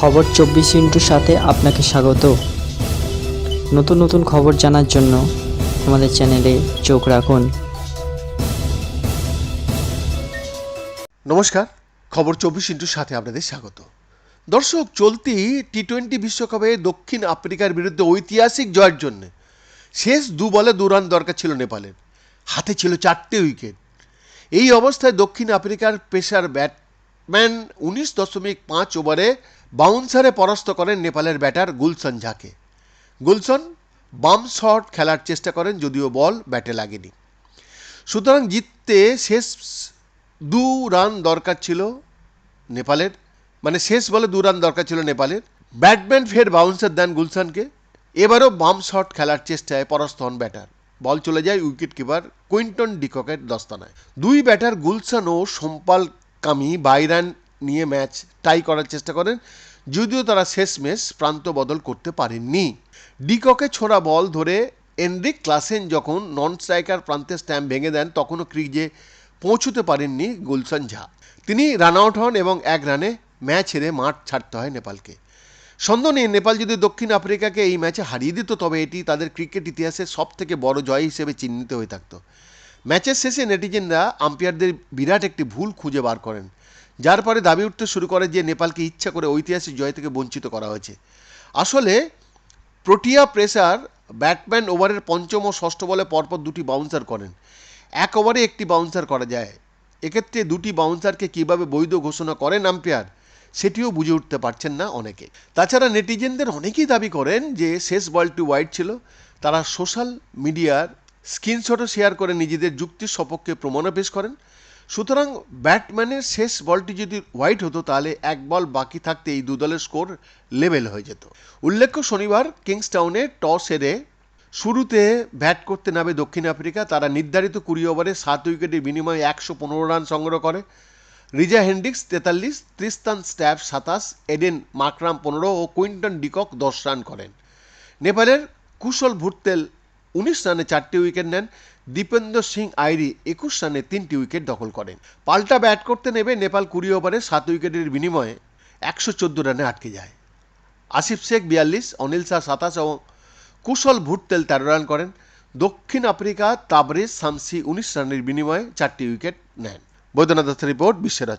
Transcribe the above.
খবর চব্বিশ ইন্টুর সাথে আপনাকে স্বাগত। নতুন নতুন খবর জানার জন্য আমাদের চ্যানেলে চোখ রাখুন। নমস্কার, খবর চব্বিশ ইন্টুর সাথে আপনাদের স্বাগত। দর্শক, চলতি টি টোয়েন্টি বিশ্বকাপে দক্ষিণ আফ্রিকার বিরুদ্ধে ঐতিহাসিক জয়ের জন্য শেষ দু বলে দু রান দরকার ছিল নেপালের। হাতে ছিল চারটে উইকেট। এই অবস্থায় দক্ষিণ আফ্রিকার পেসার ব্যাটম্যান উনিশ দশমিক পাঁচ ওভারে বাউন্সারে পরাস্ত করেন নেপালের ব্যাটার গুলশন ঝাকে। গুলশন বাম শট খেলার চেষ্টা করেন, যদিও বল ব্যাটে লাগেনি। সুতরাং জিততে শেষ দু রান দরকার ছিল নেপালের মানে শেষ বলে দু রান দরকার ছিল নেপালের। ব্যাটম্যান ফের বাউন্সার দেন গুলশানকে। এবারও বাম শট খেলার চেষ্টায় পরাস্ত হন ব্যাটার। বল চলে যায় উইকেট কিপার কুইন্টন ডিককের দস্তানায়। দুই ব্যাটার গুলশান ও সোমপাল কামি, বাইরান নিয়ে ম্যাচ টাই করার চেষ্টা করেন, যদিও তারা শেষমেশ প্রান্ত বদল করতে পারেননি। ডিককে ছোড়া বল ধরে এনরিক ক্লাসেন যখন নন স্ট্রাইকার প্রান্তে স্ট্যাম্প ভেঙে দেন, তখনও ক্রিজে পৌঁছতে পারেননি গুলশান ঝা। তিনি রান আউট হন এবং এক রানে ম্যাচ হেরে মাঠ ছাড়তে হয় নেপালকে। সন্দেহ নেই, নেপাল যদি দক্ষিণ আফ্রিকাকে এই ম্যাচে হারিয়ে দিত, তবে এটি তাদের ক্রিকেট ইতিহাসে সব থেকে বড় জয় হিসেবে চিহ্নিত হয়ে থাকতো। ম্যাচের শেষে নেটিজেনরা আম্পায়ারদের বিরাট একটি ভুল খুঁজে বার করেন, যার পরে দাবি উঠতে শুরু করে যে নেপালকে ইচ্ছা করে ঐতিহাসিক জয় থেকে বঞ্চিত করা হয়েছে। আসলে, প্রোটিয়া প্রেসার ব্যাটম্যান ওভারের পঞ্চম ও ষষ্ঠ বলে পরপর দুটি বাউন্সার করেন। এক ওভারে একটি বাউন্সার করা যায়। এক্ষেত্রে দুটি বাউন্সারকে কীভাবে বৈধ ঘোষণা করেন আম্পায়ার, সেটিও বুঝে উঠতে পারছেন না অনেকে। তাছাড়া নেটিজেনদের অনেকেই দাবি করেন যে শেষ বলটি ওয়াইড ছিল, তারা সোশ্যাল মিডিয়ার স্ক্রিনশটও শেয়ার করে নিজেদের যুক্তির সপক্ষে প্রমাণও পেশ করেন। সুতরাং ব্যাটম্যানের শেষ বলটি যদি হোয়াইট হতো, তাহলে এক বল বাকি থাকতে এই দলের স্কোর লেভেল হয়ে যেত। উল্লেখ্য, শনিবার কিংসটাউনে টস হেরে শুরুতে ব্যাট করতে নামে দক্ষিণ আফ্রিকা। তারা নির্ধারিত কুড়ি ওভারে সাত উইকেটের বিনিময়ে একশো পনেরো রান সংগ্রহ করে। রিজা হেন্ড্রিক্স তেতাল্লিশ, ত্রিস্তান স্ট্যাফ সাতাশ, এডেন মাকরাম পনেরো ও কুইন্টন ডিকক দশ রান করেন। নেপালের কুশল ভুটতেল উনিশ রানে চারটি উইকেট নেন। দীপেন্দ্র সিং আইরি একুশ রানে তিনটি উইকেট দখল করেন। পাল্টা ব্যাট করতে নেমে নেপাল কুড়ি ওভারে সাত উইকেটের বিনিময়ে একশো চোদ্দ রানে আটকে যায়। আসিফ শেখ বিয়াল্লিশ, অনিল শাহ সাতাশ ও কুশল ভুটতেল তেরো রান করেন। দক্ষিণ আফ্রিকা তাবরেজ শামসি উনিশ রানের বিনিময়ে চারটি উইকেট নেন। বৈদ্যনাথ রিপোর্ট বিশ্বের